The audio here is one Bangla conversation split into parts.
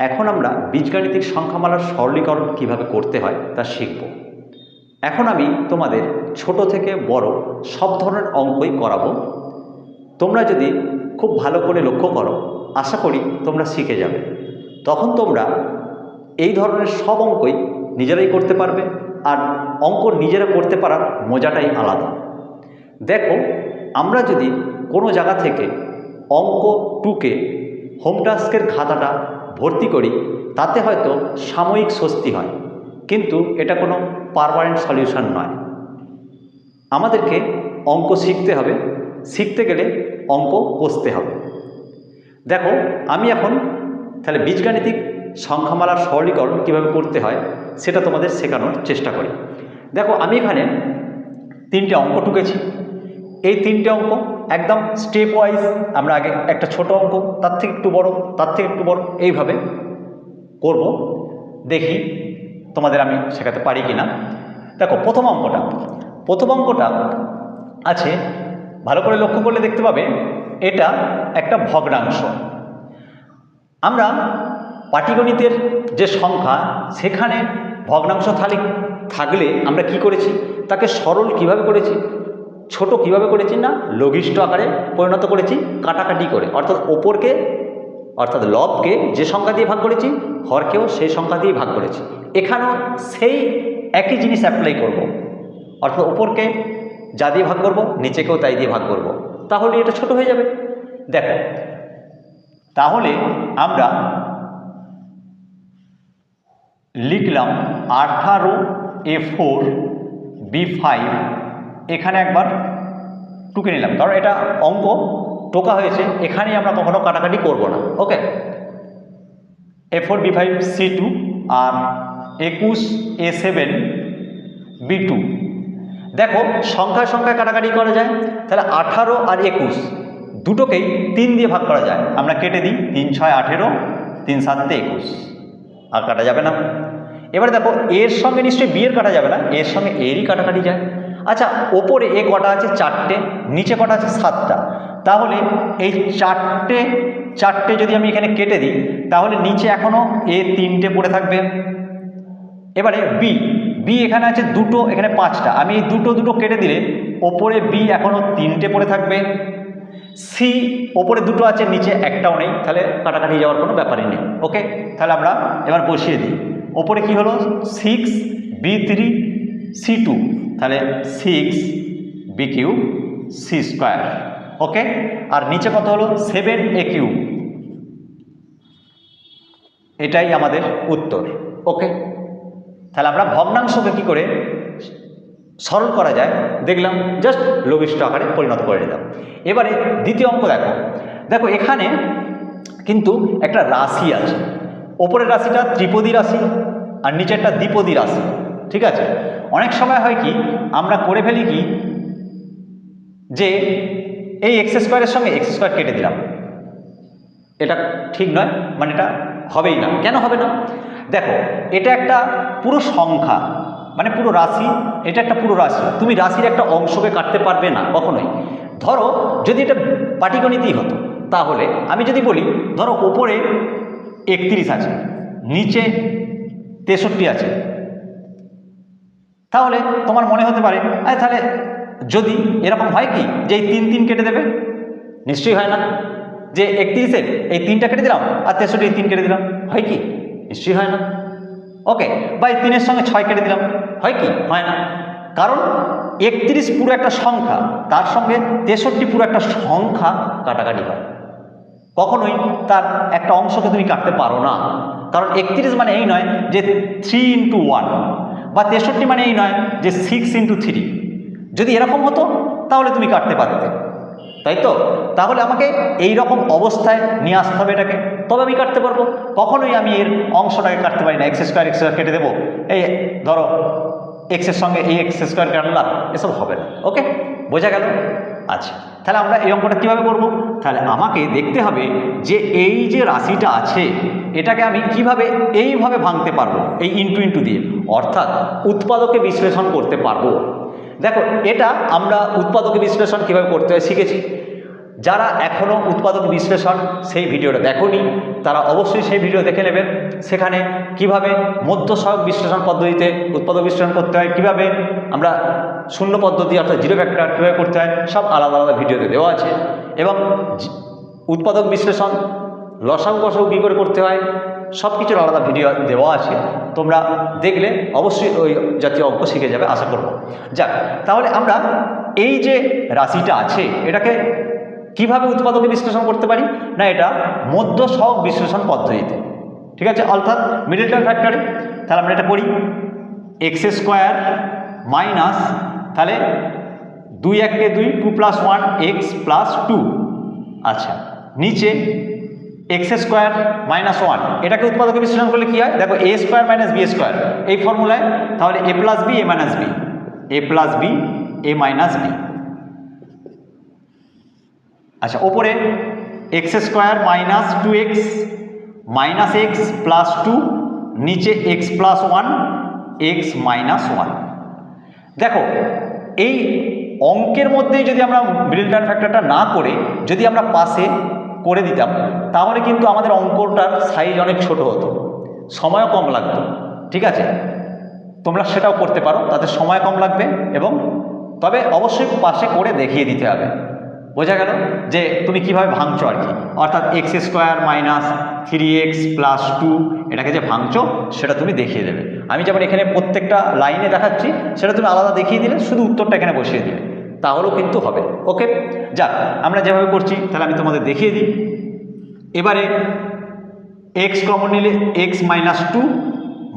এখন আমরা বীজগাণিতিক সংখ্যামালার সরলীকরণ কীভাবে করতে হয় তা শিখব। এখন আমি তোমাদের ছোট থেকে বড় সব ধরনের অঙ্কই করাবো। তোমরা যদি খুব ভালো করে লক্ষ্য করো, আশা করি তোমরা শিখে যাবে। তখন তোমরা এই ধরনের সব অঙ্কই নিজেরাই করতে পারবে আর অঙ্ক নিজেরা করতে পারার মজাটাই আলাদা। দেখো, আমরা যদি কোনো জায়গা থেকে অঙ্ক টুকে হোম টাস্কের খাতাটা ভর্তি করি, তাতে হয়তো সাময়িক স্বস্তি হয়। কিন্তু এটা কোনো পারমানেন্ট সলিউশন নয়। আমাদেরকে অঙ্ক শিখতে হবে। শিখতে গেলে অঙ্ক কষতে হবে। দেখো, আমি এখন তাহলে বীজগাণিতিক সংখ্যামালার সরলীকরণ কীভাবে করতে হয়, সেটা তোমাদের শেখানোর চেষ্টা করি। দেখো, আমি এখানে তিনটে অঙ্ক টুকেছি। এই তিনটে অঙ্ক একদম স্টেপ ওয়াইজ আমরা আগে একটা ছোট অঙ্ক, তার থেকে একটু বড়, তার থেকে একটু বড়, এইভাবে করব। দেখি তোমাদের আমি শেখাতে পারি কি না দেখো, প্রথম অঙ্কটা। প্রথম অঙ্কটা আছে, ভালো করে লক্ষ্য করলে দেখতে পাবে, এটা একটা ভগ্নাংশ। আমরা পাটিগণিতের যে সংখ্যা, সেখানে ভগ্নাংশ থালি থাকলে আমরা কি করেছি? তাকে সরল কীভাবে করেছি? ছোট কীভাবে করেছি না লঘিষ্ঠ আকারে পরিণত করেছি, কাটাকাটি করে অর্থাৎ ওপরকে, অর্থাৎ লবকে যে সংখ্যা দিয়ে ভাগ করেছি, হরকেও সেই সংখ্যা দিয়ে ভাগ করেছি এখানেও সেই একই জিনিস অ্যাপ্লাই করব। অর্থাৎ ওপরকে যা দিয়ে ভাগ করব, নিচেকেও তাই দিয়ে ভাগ করব। তাহলে এটা ছোট হয়ে যাবে দেখো, তাহলে আমরা লিখলাম আঠারো এ ফোর বি ফাইভ এখানে একবার টুকে নিলাম। কারণ এটা অঙ্ক টোকা হয়েছে, এখানেই আমরা কখনো কাটাকাটি করব না। Okay? A four B five C two আর একুশ এ সেভেন বি টু দেখো, সংখ্যায় সংখ্যায় কাটাকাটি করা যায়, তাহলে আঠারো আর একুশ দুটোকেই তিন দিয়ে ভাগ করা যায়। আমরা কেটে দিই, তিন ছয় আঠেরো, তিন সাতে একুশ। আর কাটা যাবে না। এবার দেখো এর সঙ্গে নিশ্চয়ই বিয়ের কাটা যাবে না এর সঙ্গে এরই কাটাকাটি যায়। আচ্ছা ওপরে এ কটা আছে? চারটে, নিচে কটা আছে? সাতটা। তাহলে এই চারটে চারটে যদি আমি এখানে কেটে দিই, তাহলে নিচে এখনও এ তিনটে পড়ে থাকবে। এবারে বি বি এখানে আছে দুটো, এখানে পাঁচটা। আমি এই দুটো দুটো কেটে দিলে ওপরে বি এখনও তিনটে পড়ে থাকবে। সি, ওপরে দুটো আছে, নিচে একটাও নেই। তাহলে কাটাকাটি যাওয়ার কোনো ব্যাপারই নেই। ওকে তাহলে আমরা এবার বসিয়ে দিই। ওপরে কি হলো? Six, B three, C two. তাহলে six B Q C square okay আর নিচে কত হলো? সেভেন এ কিউ এটাই আমাদের উত্তর ওকে তাহলে আমরা ভগ্নাংশকে কী করে সরল করা যায়? দেখলাম জাস্ট লঘিষ্ঠ আকারে পরিণত করে নিলাম। এবারে দ্বিতীয় অঙ্ক দেখো। দেখো, এখানে কিন্তু একটা রাশি আছে। ওপরের রাশিটা ত্রিপদী রাশি আর নিচেরটা দ্বিপদী রাশি, ঠিক আছে? অনেক সময় হয় কি, আমরা করে ফেলি কি, যে এই এক্স স্কোয়ারের সঙ্গে এক্স স্কোয়ার কেটে দিলাম। এটা ঠিক নয় মানে এটা হবেই না। কেন হবে না? দেখো, এটা একটা পুরো সংখ্যা মানে পুরো রাশি, এটা একটা পুরো রাশি। তুমি রাশির একটা অংশকে কাটতে পারবে না, কখনোই। ধরো, যদি এটা পাটিগণিতই হতো, তাহলে আমি যদি বলি, ধরো, ওপরে একত্রিশ আছে, নিচে তেষট্টি আছে তাহলে তোমার মনে হতে পারে, আরে তাহলে যদি এরকম হয় কি যে এই তিন তিন কেটে দেবে? নিশ্চয়ই হয় না। যে একত্রিশের এই তিনটা কেটে দিলাম আর তেষট্টি তিন কেটে দিলাম, হয় কি? নিশ্চয়ই হয় না। ওকে, বা এই তিনের সঙ্গে ছয় কেটে দিলাম, হয় কি? হয় না। কারণ একত্রিশ পুরো একটা সংখ্যা, তার সঙ্গে তেষট্টি পুরো একটা সংখ্যা কাটাকাটি হয়। কখনোই তার একটা অংশকে তুমি কাটতে পারো না। কারণ একত্রিশ মানে এই নয় যে থ্রি ইন্টু ওয়ান বা তেষট্টি মানে এই নয় যে সিক্স ইন্টু থ্রি যদি এরকম হতো, তাহলে তুমি কাটতে পারতে। তাই তো? তাহলে আমাকে এই রকম অবস্থায় নিয়ে আসতে হবে এটাকে। তবে আমি কাটতে পারব। কখনোই আমি এর অংশটাকে কাটতে পারি না। এক্স স্কোয়ার এক্স কেটে দেবো। এই ধরো এক্সের সঙ্গে এই এক্স স্কোয়ার কাটলাম এসব হবে না। ওকে বোঝা গেল? আচ্ছা তাহলে আমরা এই অঙ্কটা কীভাবে করব? তাহলে আমাকে দেখতে হবে যে এই যে রাশিটা আছে, এটাকে আমি কীভাবে এইভাবে ভাঙতে পারব, এই ইন্টু ইন্টু দিয়ে। অর্থাৎ উৎপাদকে বিশ্লেষণ করতে পারব। দেখো, এটা আমরা উৎপাদকে বিশ্লেষণ কীভাবে করতে হয় শিখেছি। যারা এখনও উৎপাদন বিশ্লেষণ সেই ভিডিওটা দেখোনি, তারা অবশ্যই সেই ভিডিও দেখে নেবেন। সেখানে কীভাবে মধ্য সহগ বিশ্লেষণ পদ্ধতিতে উৎপাদক বিশ্লেষণ করতে হয়, কীভাবে আমরা শূন্য পদ্ধতি অর্থাৎ জিরো ফ্যাক্টর কীভাবে করতে হয়, সব আলাদা আলাদা ভিডিওতে দেওয়া আছে। এবং উৎপাদক বিশ্লেষণ লসাগু কষাগু কী করে করতে হয় সব কিছুর আলাদা ভিডিও দেওয়া আছে। তোমরা দেখলে অবশ্যই ওই জাতীয় অঙ্ক শিখে যাবে, আশা করব। যাক, তাহলে আমরা এই যে রাশিটা আছে, এটাকে কীভাবে উৎপাদকে বিশ্লেষণ করতে পারি? না, এটা মধ্য সহগ বিশ্লেষণ পদ্ধতিতে। ঠিক আছে? অর্থাৎ মিডিল টার্ম ফ্যাক্টরে তাহলে আমরা এটা করি এক্স স্কোয়ার মাইনাস তাহলে দুই এককে দুই two plus one X plus two আচ্ছা নিচে এক্স স্কোয়ার মাইনাস ওয়ান এটাকে উৎপাদকে বিশ্লেষণ করলে কী হয়? দেখো A square minus B square এই ফর্মুলায় তাহলে A plus B A minus B A plus B A minus B আচ্ছা ওপরে X square minus two X minus X plus two নিচে X plus one X minus one দেখো, এই অঙ্কের মধ্যেই যদি আমরা মিডল টার্ম ফ্যাক্টরটা না করে যদি আমরা পাশে করে দিতাম, তাহলে কিন্তু আমাদের অঙ্কটার সাইজ অনেক ছোট হতো। সময়ও কম লাগতো, ঠিক আছে? তোমরা সেটাও করতে পারো, তাতে সময় কম লাগবে এবং তবে অবশ্যই পাশে করে দেখিয়ে দিতে হবে। বোঝা গেল যে তুমি কীভাবে ভাঙছো আর কি। অর্থাৎ X square minus three X plus two এটাকে যে ভাঙছো, সেটা তুমি দেখিয়ে দেবে। আমি যেমন এখানে প্রত্যেকটা লাইনে দেখাচ্ছি, সেটা তুমি আলাদা দেখিয়ে দিলে, শুধু উত্তরটা এখানে বসিয়ে দিলে। তাহলেও কিন্তু হবে। ওকে যাক, আমরা যেভাবে করছি, তাহলে আমি তোমাদের দেখিয়ে দিই। এবারে এক্স কমন নিলে X minus two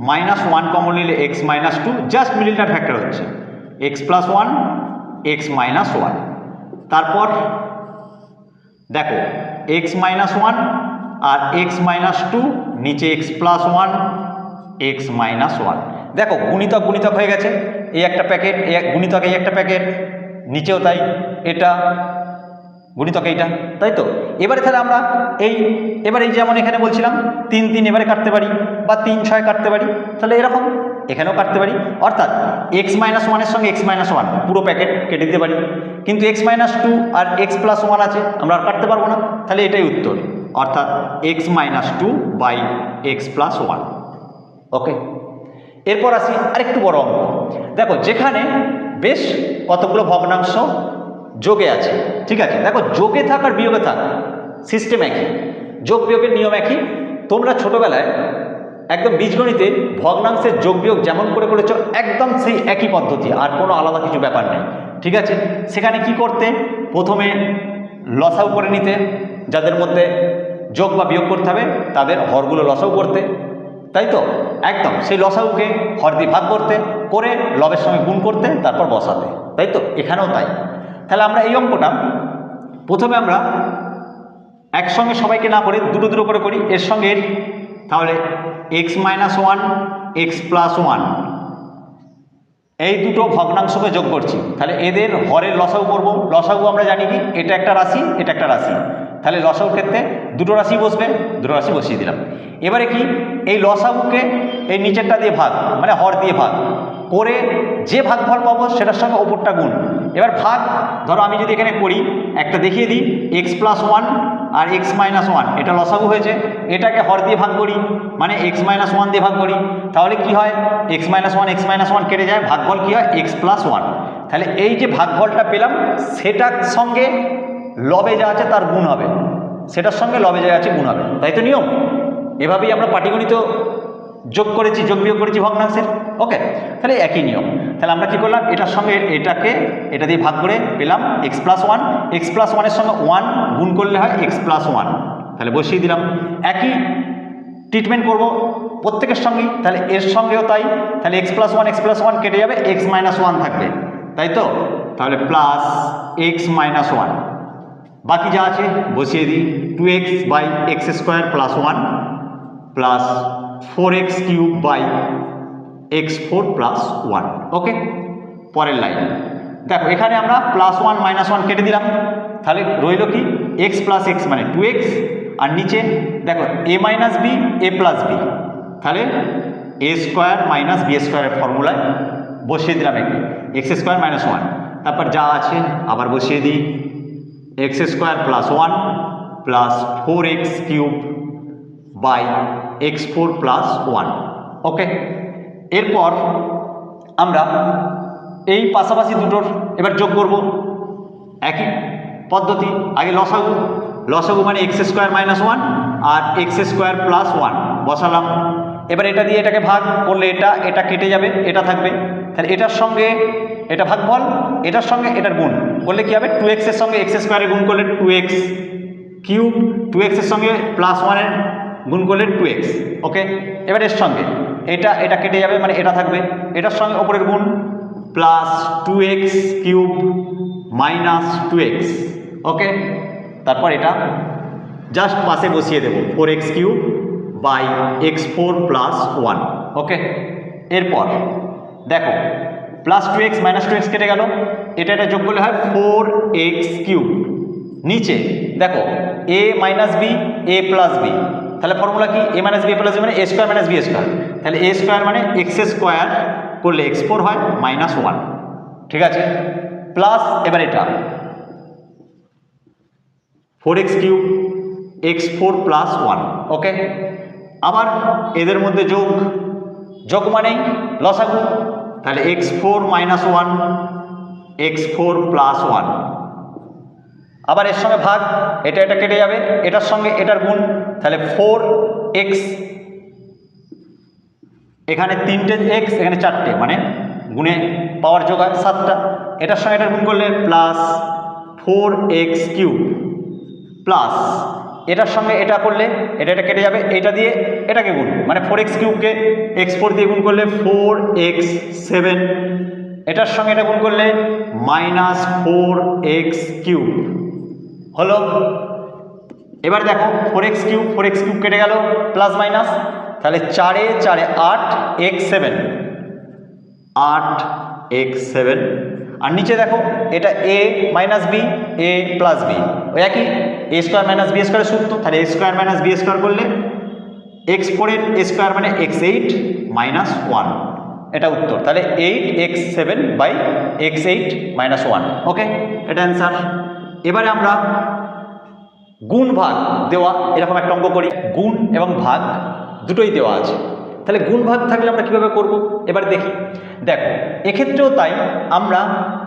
minus one common নিলে এক্স মাইনাস টু জাস্ট মিডিলটা ফ্যাক্টর হচ্ছে। X plus one X minus one তারপর দেখো এক্স মাইনাস ওয়ান আর এক্স মাইনাস টু নিচে X plus one X minus one দেখো, গুণিতক গুণিতক হয়ে গেছে। এই একটা প্যাকেট গুণিতক এই একটা প্যাকেট নিচেও তাই। এটা গুণিতক এইটা, তাই তো? এবারে তাহলে আমরা এই, এবারে এই যেমন এখানে বলছিলাম, তিন তিন এবারে কাটতে পারি বা তিন ছয় কাটতে পারি, তাহলে এরকম এখানেও কাটতে পারি। অর্থাৎ এক্স মাইনাস ওয়ানের সঙ্গে এক্স মাইনাস ওয়ান পুরো প্যাকেট কেটে দিতে পারি। কিন্তু এক্স মাইনাস টু আর এক্স প্লাস ওয়ান আছে, আমরা আর কাটতে পারব না, তাহলে এটাই উত্তর। অর্থাৎ x minus two by x plus one okay এরপর আসি আরেকটু বড় অঙ্ক। দেখো, যেখানে বেশ কতগুলো ভগ্নাংশ যোগে আছে। ঠিক আছে? দেখো, যোগে থাক আর বিয়োগে থাক সিস্টেম একই। যোগ বিয়োগের নিয়ম একই। তোমরা ছোটবেলায় একদম বীজগণিতে ভগ্নাংশের যোগ বিয়োগ যেমন করে করেছ, একদম সেই একই পদ্ধতি, আর কোনো আলাদা কিছু ব্যাপার নেই। ঠিক আছে? সেখানে কি করতে? প্রথমে লসাও করে নিতে, যাদের মধ্যে যোগ বা বিয়োগ করতে হবে, তাদের হরগুলো লসাও করতে। তাই তো? একদম, সেই লসাউকে হর দিয়ে ভাগ করতে, করে লবের সঙ্গে গুণ করতে, তারপর বসাতে। তাই তো? এখানেও তাই। তাহলে আমরা এই অঙ্কটা প্রথমে আমরা একসঙ্গে সবাইকে না করে দুটো দুটো করে করি। এর সঙ্গে তাহলে x minus one x plus one এই দুটো ভগ্নাংশকে যোগ করছি। তাহলে এদের হরের লসাগু করব। লসাগু আমরা জানি কি? এটা একটা রাশি, এটা একটা রাশি। তাহলে লসাগুর ক্ষেত্রে দুটো রাশি বসবে, দুটো রাশি বসিয়ে দিলাম। এবারে কি? এই লসাগুকে এই নিচেরটা দিয়ে ভাগ মানে হর দিয়ে ভাগ। করে যে ভাগফল পাবো সেটার সঙ্গে ওপরটা গুণ। এবার ভাগ, ধরো আমি যদি এখানে করি, একটা দেখিয়ে দিই এক্স প্লাস ওয়ান আর এক্স মাইনাস ওয়ান এটা লসাগু হয়েছে, এটাকে হর দিয়ে ভাগ করি মানে এক্স মাইনাস ওয়ান দিয়ে ভাগ করি, তাহলে কি হয়? X minus one x minus one কেটে যায়, ভাগফল কী হয়? এক্স প্লাস ওয়ান তাহলে এই যে ভাগফলটা পেলাম, সেটার সঙ্গে লবে যা আছে তার গুণ হবে। সেটার সঙ্গে লবে যা আছে গুণ হবে। তাই তো নিয়ম? এভাবেই আমরা পাটিগণিত যোগ করেছি, যোগ বিয়োগ করেছি ভগ্নাংশের? ওকে, তাহলে একই নিয়ম। তাহলে আমরা কি করলাম? এটার সঙ্গে এটাকে, এটা দিয়ে ভাগ করে পেলাম x plus one x plus ওয়ানের সঙ্গে ওয়ান গুণ করলে হয় এক্স প্লাস ওয়ান তাহলে বসিয়ে দিলাম। একই ট্রিটমেন্ট করব প্রত্যেকের সঙ্গেই। তাহলে এর সঙ্গেও তাই। তাহলে x plus one x plus one কেটে যাবে এক্স মাইনাস ওয়ান থাকবে। তাই তো? তাহলে প্লাস এক্স মাইনাস ওয়ান বাকি যা আছে, বসিয়ে দিই। Two x by x square plus one plus four x cube by x four plus one okay পরের লাইন দেখো, এখানে আমরা প্লাস ওয়ান মাইনাস ওয়ান কেটে দিলাম। তাহলে রইল কি? এক্স প্লাস এক্স মানে টু এক্স আর নিচে দেখো a minus b a plus b তাহলে এ স্কোয়ার মাইনাস বি স্কোয়ারের ফর্মুলায় বসিয়ে দিলাম একটি এক্স স্কোয়ার মাইনাস ওয়ান তারপর যা আছে আবার বসিয়ে দিই। X square plus one plus four x cube by x four plus one okay এরপর আমরা এই পাশাপাশি দুটোর এবার যোগ করব। একই পদ্ধতি, আগে লসাগু। লসাগু মানে এক্স স্কোয়ার মাইনাস ওয়ান আর এক্স স্কোয়ার প্লাস ওয়ান বসালাম। এবার এটা দিয়ে এটাকে ভাগ করলে এটা এটা কেটে যাবে, এটা থাকবে। তাহলে এটার সঙ্গে এটা ভাগ বল এটার সঙ্গে এটার গুণ। করলে কী হবে? টু এক্সের সঙ্গে এক্স স্কোয়ারে গুণ করলে টু এক্স কিউব টু এক্সের সঙ্গে প্লাস ওয়ানের গুণ করলে টু এক্স ওকে এবার এর সঙ্গে, এটা এটা কেটে যাবে মানে এটা থাকবে। এটার সঙ্গে ওপরের গুণ plus two x cube minus two x okay তারপর এটা জাস্ট পাশে বসিয়ে দেবো four x cube by x four plus one okay এরপর, দেখো plus two x minus two x কেটে গেল। এটা এটা যোগ করলে হয় ফোর এক্স কিউব নিচে, দেখো a minus b a plus b তাহলে ফর্মুলা কি? এ মাইনাস বি প্লাস মানে a square minus b square তাহলে এ স্কোয়ার মানে এক্স স্কোয়ার করলে এক্স ফোর হয় মাইনাস ওয়ান ঠিক আছে? প্লাস এবার এটা। Four x cube x four plus one okay আবার এদের মধ্যে যোগ। যোগ মানেই লসাগু। তাহলে x four minus one x four plus one আবার এর সঙ্গে ভাগ, এটা এটা কেটে যাবে, এটার সঙ্গে এটার গুণ, তাহলে ফোর এক্স এখানে তিনটে এক্স এখানে চারটে মানে গুণে পাওয়ার যোগ হয় সাতটা। এটার সঙ্গে এটার গুণ করলে plus four x cube plus এটার সঙ্গে এটা করলে এটা এটা কেটে যাবে, এটা দিয়ে এটাকে গুণ মানে ফোর এক্স কিউবকে এক্স ফোর দিয়ে গুণ করলে ফোর এক্স সেভেন এটার সঙ্গে এটা গুণ করলে মাইনাস ফোর এক্স কিউব হলো, এবার দেখো four x cube four x cube কেটে গেল প্লাস মাইনাস তাহলে চারে চারে আট এক্স সেভেন আট এক্স সেভেন আর নিচে দেখো, এটা a minus b a plus b ওই একই এ স্কোয়ার মাইনাস বি স্কোয়ারের সূত্র, তাহলে a square minus b square করলে এক্স ফোরের স্কোয়ার মানে এক্স এইট মাইনাস ওয়ান এটা উত্তর, তাহলে eight x seven by x eight minus one okay এটা অ্যান্সার এবারে আমরা গুণ ভাগ দেওয়া এরকম একটা অঙ্ক করি। গুণ এবং ভাগ দুটোই দেওয়া আছে। তাহলে গুণ ভাগ থাকলে আমরা কীভাবে করব? এবার দেখি। দেখো, এক্ষেত্রেও তাই আমরা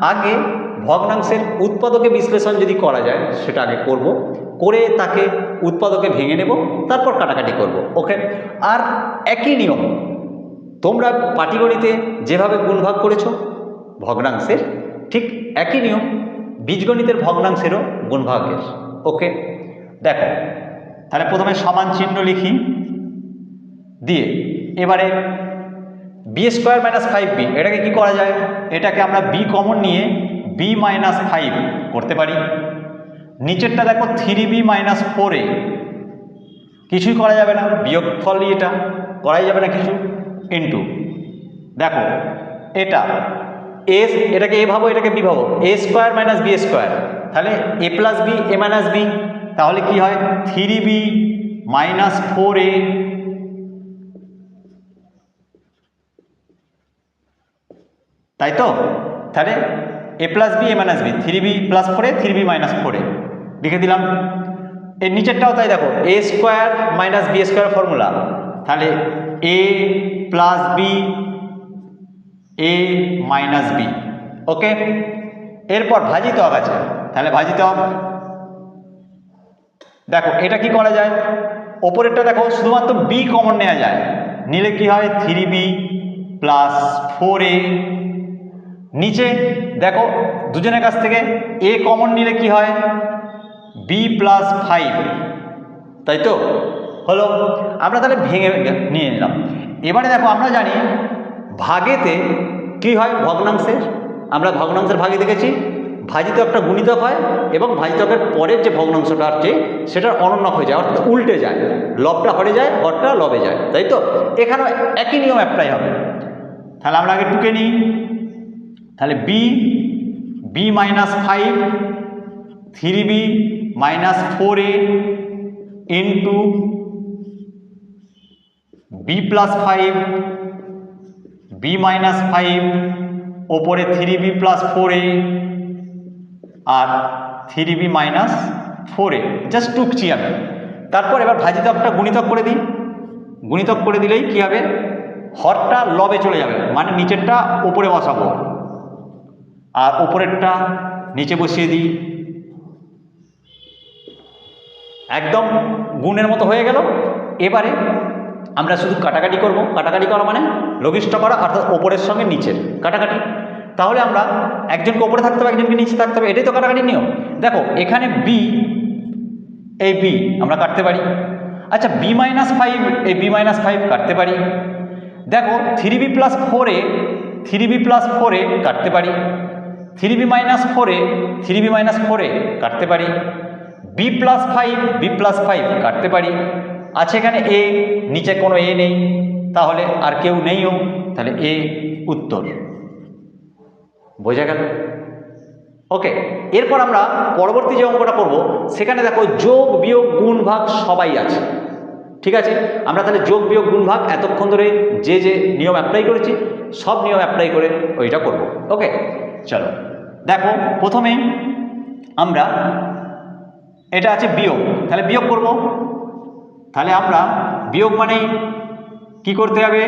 আগে ভগ্নাংশের উৎপাদকে বিশ্লেষণ যদি করা যায়, সেটা আগে করব। করে তাকে উৎপাদকে ভেঙে নেব, তারপর কাটাকাটি করব। ওকে? আর একই নিয়ম, তোমরা পাটিগণিতে যেভাবে গুণ ভাগ করেছ, ভগ্নাংশের ঠিক একই নিয়ম বীজগণিতের ভগ্নাংশেরও গুণভাগের। ওকে? দেখো, তাহলে প্রথমে সমান চিহ্ন লিখি। দিয়ে, এবারে b square minus five b এটাকে কী করা যায়? এটাকে আমরা বি কমন নিয়ে বি মাইনাস ফাইভ করতে পারি। নিচেরটা দেখো থ্রি বি মাইনাস ফোর কিছুই করা যাবে না বিয়োগফলই এটা করাই যাবে না কিছু। ইন্টু দেখো, এটা এস, এটাকে এ ভাবো, এটাকে বি ভাবো। A square minus b square. তাহলে a plus b, a minus b. তাহলে কি হয়? Three b minus four a. তাই তো? তাহলে a plus b, a minus b. Three b plus ফোরে থ্রি বি মাইনাস ফোরে লিখে দিলাম। এর নিচেরটাও তাই দেখো। A square minus b square formula. তাহলে a plus b a minus b okay এরপর ভাজিত আছে, তাহলে ভাজিত দেখো, এটা কি করা যায়? ওপরেরটা দেখো, শুধুমাত্র বি কমন নেওয়া যায়। নিলে কি হয়? Three b plus four a নিচে দেখো, দুজনের কাছ থেকে এ কমন নিলে কি হয়? বি প্লাস ফাইভ তাই তো? হলো, আমরা তাহলে ভেঙে নিয়ে নিলাম। এবারে দেখো, আমরা জানি ভাগেতে কি হয় ভগ্নাংশের? আমরা ভগ্নাংশের ভাগে দেখেছি, ভাজিত একটা গুণিতক হয় এবং ভাজিতকের পরের যে ভগ্নাংশটা আছে সেটার অনন্য হয়ে যায়, অর্থাৎ উল্টে যায়। লবটা হরে যায়, হরটা লবে যায়, তাই তো? এখানেও একই নিয়ম অ্যাপ্লাই হবে। তাহলে আমরা আগে টুকে নিই। তাহলে b b minus five three b minus four a into b plus five b minus five ওপরে three b plus four a R three b minus four a just টুকছি আমি তারপর এবার ভাজিতকটা গুণিতক করে দিই। গুণিতক করে দিলেই কী হবে? হরটা লবে চলে যাবে। মানে নিচেরটা ওপরে বসাবো। আর ওপরেরটা নিচে বসিয়ে দিই। একদম গুণের মতো হয়ে গেল। এবারে আমরা শুধু কাটাকাটি করব। কাটাকাটি করা মানে লঘিষ্ঠ করা, অর্থাৎ ওপরের সঙ্গে নিচের। কাটাকাটি। তাহলে আমরা একজনকে ওপরে থাকতে হবে, একজনকে নিচে থাকতে হবে, এটাই তো কাটাকাটির নিয়ম। দেখো, এখানে বি এই বি আমরা কাটতে পারি। আচ্ছা বি মাইনাস ফাইভ এই বি মাইনাস ফাইভ কাটতে পারি। দেখো থ্রি বি প্লাস ফোরে থ্রি বি প্লাস ফোরে কাটতে পারি। থ্রি বি মাইনাস ফোরে থ্রি বি মাইনাস ফোরে কাটতে পারি। B plus five b plus five কাটতে পারি। আছে এখানে এ নিচে কোনো এ নেই, তাহলে আর কেউ নেইও, তাহলে এ উত্তর। বোঝা গেল? ওকে এরপর আমরা পরবর্তী যে অঙ্কটা করব, সেখানে দেখো যোগ, বিয়োগ, গুণ, ভাগ সবাই আছে। ঠিক আছে? আমরা তাহলে যোগ, বিয়োগ, গুণ, ভাগ এতক্ষণ ধরে যে যে নিয়ম অ্যাপ্লাই করেছি, সব নিয়ম অ্যাপ্লাই করে ওইটা করব। ওকে চলো। দেখো, প্রথমেই আমরা, এটা আছে বিয়োগ। তাহলে বিয়োগ করব। তাহলে আমরা বিয়োগ মানেই কি করতে হবে?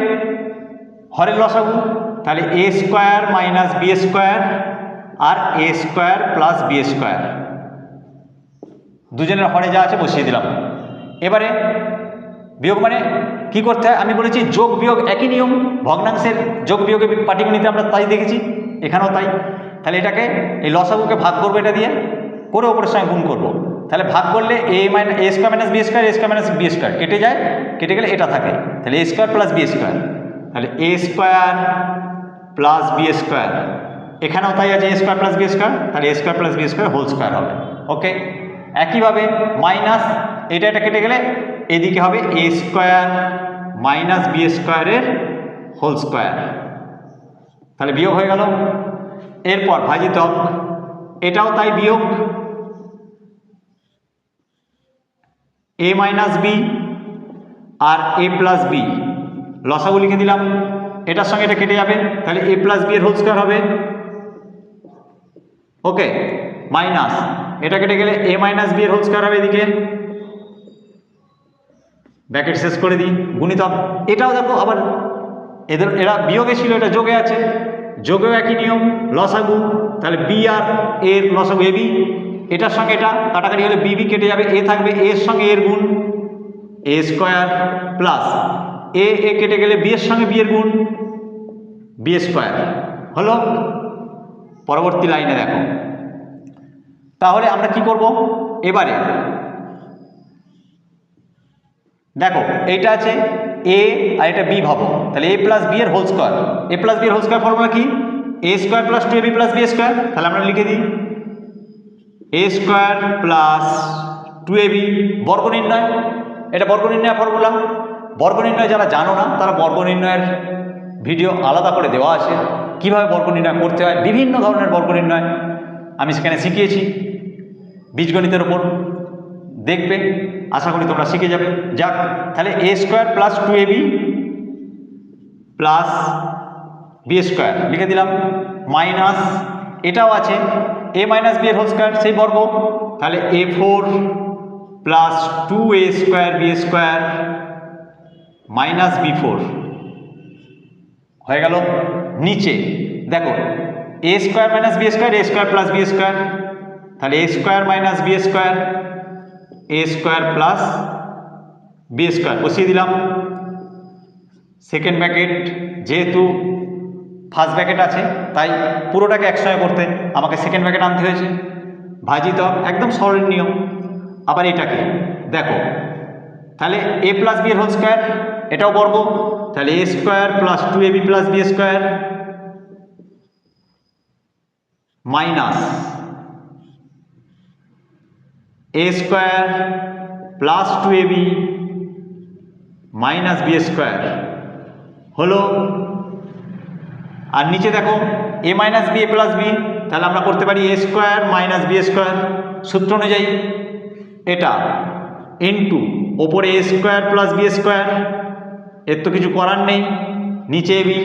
হরের লসাগু। তাহলে a square minus b square R a square plus b square দুজনের হরে যা আছে বসিয়ে দিলাম। এবারে বিয়োগ মানে কি করতে হয়? আমি বলেছি যোগ বিয়োগ একই নিয়ম। ভগ্নাংশের যোগ বিয়োগে পাটিগণিতে আমরা তাই দেখেছি, এখানেও তাই। তাহলে এটাকে, এই লসাগুকে ভাগ করব এটা দিয়ে, করে ওপরের সঙ্গে গুণ করব। তাহলে ভাগ করলে a minus a square minus b square a square minus b square কেটে যায়, কেটে গেলে এটা থাকে। তাহলে a square plus b square তাহলে a square plus b square এখানেও তাই আছে a square plus b square তাহলে a square plus b square whole square হবে। ওকে একইভাবে মাইনাস এটা এটা কেটে গেলে এদিকে হবে এ স্কোয়ার মাইনাস বি স্কোয়ারের হোল স্কোয়ার তাহলে বিয়োগ হয়ে গেল। এরপর ভাজিতক, এটাও তাই বিয়োগ। এ মাইনাস বি আর এ প্লাস বি লসাগু লিখে দিলাম। এটার সঙ্গে এটা কেটে যাবে। তাহলে এ প্লাস বি এর হোল স্কোয়ার হবে। ওকে মাইনাস এটা কেটে গেলে এ মাইনাস বি এর হোল স্কোয়ার হবে এদিকে। ব্যাকেট শেষ করে দিই। গুণিতক এটাও দেখো, আবার এদের, এরা বিয়োগে ছিল, এটা যোগে আছে। যোগেও একই নিয়ম, লসাগু। তাহলে বি আর এর লসাগু এ বি এটার সঙ্গে এটা কাটাকাটি হলে বি বি কেটে যাবে এ থাকবে এর সঙ্গে এর গুণ এ স্কোয়ার প্লাস এ এ কেটে গেলে বি এর সঙ্গে বি এর গুণ বি স্কোয়ার হলো? পরবর্তী লাইনে দেখো। তাহলে আমরা কি করব? এবারে দেখো, এইটা আছে এ আর এটা বি ভাবো তাহলে এ প্লাস বি এর whole square a plus b এর হোল স্কোয়ার ফর্মুলা কি? A square plus two a b plus b square তাহলে আমরা লিখে দিই। A square plus two a b বর্গ নির্ণয়। এটা বর্গ নির্ণয় ফর্মুলা বর্গ নির্ণয় যারা জানো না, তারা বর্গ নির্ণয়ের ভিডিও আলাদা করে দেওয়া আছে। কীভাবে বর্গ নির্ণয় করতে হয়? বিভিন্ন ধরনের বর্গ নির্ণয় আমি সেখানে শিখিয়েছি। বীজগণিতের ওপর দেখবে। আশা করি তোমরা শিখে যাবে। যাক, তাহলে a square plus two a b plus b square লিখে দিলাম। মাইনাস এটাও আছে। এ মাইনাস বি এর হোল স্কোয়ার সেই বর্গ। তাহলে a four plus two a square b square minus b four হয়ে গেল নিচে। দেখো a square minus b square a square plus b square তাহলে a square minus b square a square plus b square বসিয়ে দিলাম। সেকেন্ড ব্র্যাকেট যেহেতু ফার্স্ট ব্র্যাকেট আছে, তাই পুরোটাকে একসঙ্গে করতে আমাকে সেকেন্ড ব্র্যাকেট আনতে হয়েছে। ভাজি ভাজিত একদম সরল নিয়ম। আবার এটাকে, দেখো, তাহলে a plus b whole square এটাও বর্গ, তাহলে a square plus two a b plus b square minus a square plus two a b minus b square হলো আর নিচে দেখো a minus b a plus b তাহলে আমরা করতে পারি a square minus b square সূত্র অনুযায়ী এটা ইন্টু ওপরে a square plus b square এর তো কিছু করার নেই, নিচে বি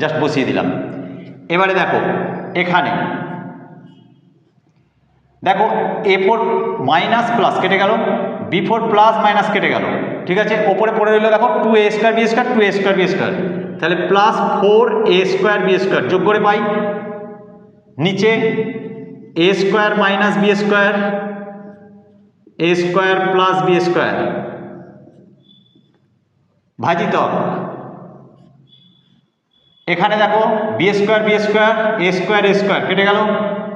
জাস্ট বসিয়ে দিলাম। এবারে দেখো, এখানে, দেখো এ ফোর মাইনাস প্লাস কেটে গেল বি ফোর প্লাস মাইনাস কেটে গেল, ঠিক আছে? ওপরে পড়ে রইল দেখো two a square b square two a square b square তাহলে plus four a square b square যোগ করে পাই। নিচে a square minus b square a square plus b square ভাজিতক এখানে দেখো b square b square a square a square কেটে গেল।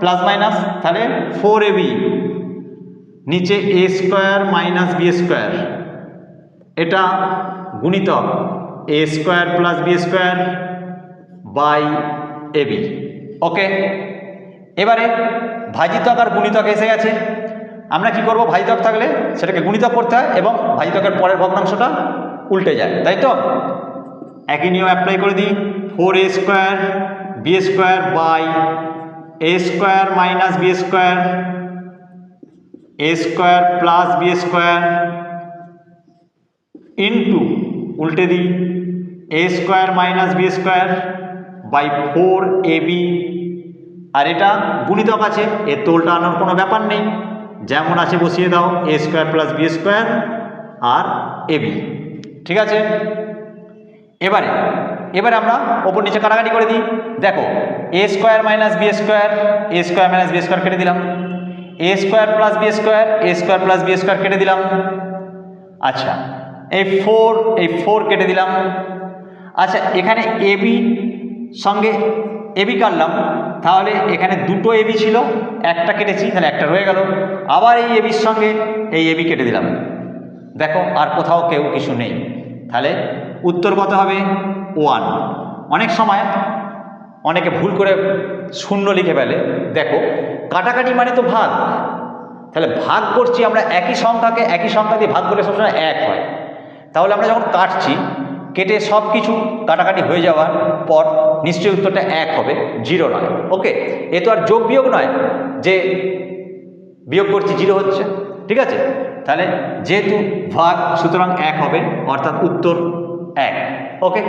প্লাস মাইনাস তাহলে ফোর এ বি নিচে a square minus b square এটা গুণিতক। A square plus b square by a b okay এবারে ভাজিতক আর গুণিতক এসে গেছে। আমরা কি করব? ভাজিতক থাকলে সেটাকে গুণিতক করতে হয় এবং ভাজিতকের পরের ভগ্নাংশটা উল্টে যায়। তাই তো? একই নিয়ম অ্যাপ্লাই করে দিই। Four a square b square by a square minus b square a square plus b square into উল্টে দিই। A square minus b square by four a b আর এটা গুণিতক আছে, এর তো উল্টানোর কোনো ব্যাপার নেই। যেমন আছে বসিয়ে দাও a square plus b square R A B ঠিক আছে? এবারে এবারে আমরা ওপর নিচে কাটাকাটি করে দিই। দেখো a square minus b square a square minus b square কেটে দিলাম। A square plus b square a square plus b square কেটে দিলাম। আচ্ছা এই ফোর এই ফোর কেটে দিলাম। আচ্ছা এখানে এবি সঙ্গে এবি কাটলাম। তাহলে এখানে দুটো এবি ছিল, একটা কেটেছি, তাহলে একটা রয়ে গেল। আবার এই এবির সঙ্গে এই এবি কেটে দিলাম। দেখো, আর কোথাও কেউ কিছু নেই। তাহলে উত্তর কত হবে? ওয়ান অনেক সময় অনেকে ভুল করে শূন্য লিখে ফেলে। দেখো, কাটাকাটি মানে তো ভাগ। তাহলে ভাগ করছি আমরা একই সংখ্যাকে একই সংখ্যা দিয়ে ভাগ করলে সবসময় এক হয়। তাহলে আমরা যখন কাটছি কেটে সব কিছু কাটাকাটি হয়ে যাওয়ার পর নিশ্চয়ই উত্তরটা এক হবে, জিরো নয়। ওকে, এ তো আর যোগ বিয়োগ নয়, যে বিয়োগ করছি জিরো হচ্ছে, ঠিক আছে? তাহলে যেহেতু ভাগ সুতরাং এক হবে, অর্থাৎ উত্তর এক, ওকে?